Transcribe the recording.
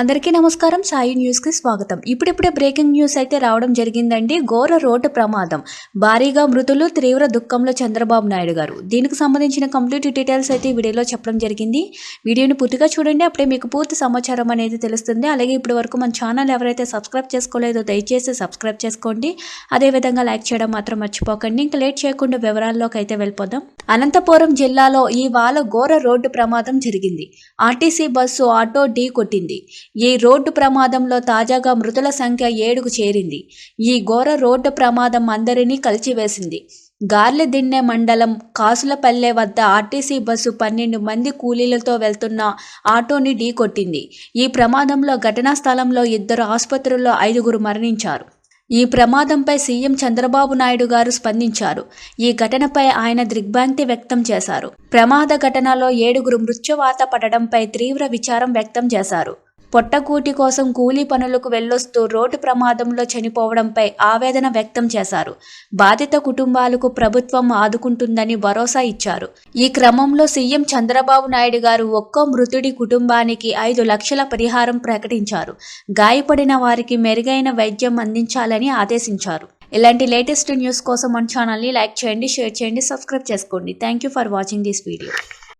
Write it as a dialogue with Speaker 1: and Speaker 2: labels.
Speaker 1: అందరికీ నమస్కారం. సాయి న్యూస్కి స్వాగతం. ఇప్పుడిప్పుడే బ్రేకింగ్ న్యూస్ అయితే రావడం జరిగిందండి. ఘోర రోడ్డు ప్రమాదం. భారీగా మృతులు తీవ్ర దుఃఖంలో చంద్రబాబు నాయుడు గారు. దీనికి సంబంధించిన కంప్లీట్ డీటెయిల్స్ అయితే ఈ వీడియోలో చెప్పడం జరిగింది. వీడియోని పూర్తిగా చూడండి. అప్పుడే మీకు పూర్తి సమాచారం అనేది తెలుస్తుంది. అలాగే ఇప్పటి వరకు మన ఛానల్ ఎవరైతే సబ్స్క్రైబ్ చేసుకోలేదో దయచేసి సబ్స్క్రైబ్ చేసుకోండి. అదేవిధంగా లైక్ చేయడం మాత్రం మర్చిపోకండి. ఇంకా లేట్ చేయకుండా వివరాల్లోకి అయితే వెళ్ళిపోదాం. అనంతపురం జిల్లాలో ఇవాళ ఘోర రోడ్డు ప్రమాదం జరిగింది. ఆర్టీసీ బస్సు ఆటో ఢీ కొట్టింది. ఈ రోడ్డు ప్రమాదంలో తాజాగా మృతుల సంఖ్య ఏడుకు చేరింది. ఈ ఘోర రోడ్డు ప్రమాదం అందరినీ కలిచివేసింది. గార్లదిన్నె మండలం కాసులపల్లె వద్ద ఆర్టీసీ బస్సు పన్నెండు మంది కూలీలతో వెళ్తున్న ఆటోని ఢీకొట్టింది ఈ ప్రమాదంలో ఘటనా స్థలంలో ఇద్దరు ఆసుపత్రుల్లో ఐదుగురు మరణించారు. ఈ ప్రమాదంపై సీఎం చంద్రబాబు నాయుడు గారు స్పందించారు. ఈ ఘటనపై ఆయన దిగ్భ్రాంతి వ్యక్తం చేశారు. ప్రమాద ఘటనలో ఏడుగురు మృత్యువాత పడడంపై తీవ్ర విచారం వ్యక్తం చేశారు. పొట్టకూటి కోసం కూలీ పనులకు వెళ్ళొస్తూ రోడ్డు ప్రమాదంలో చనిపోవడంపై ఆవేదన వ్యక్తం చేశారు. బాధిత కుటుంబాలకు ప్రభుత్వం ఆదుకుంటుందని భరోసా ఇచ్చారు. ఈ క్రమంలో సీఎం చంద్రబాబు నాయుడు గారు ఒక్కో మృతుడి కుటుంబానికి ఐదు లక్షల పరిహారం ప్రకటించారు. గాయపడిన వారికి మెరుగైన వైద్యం అందించాలని ఆదేశించారు. ఇలాంటి లేటెస్ట్ న్యూస్ కోసం మన ఛానల్ని లైక్ చేయండి షేర్ చేయండి సబ్స్క్రైబ్ చేసుకోండి. Thank you for watching this video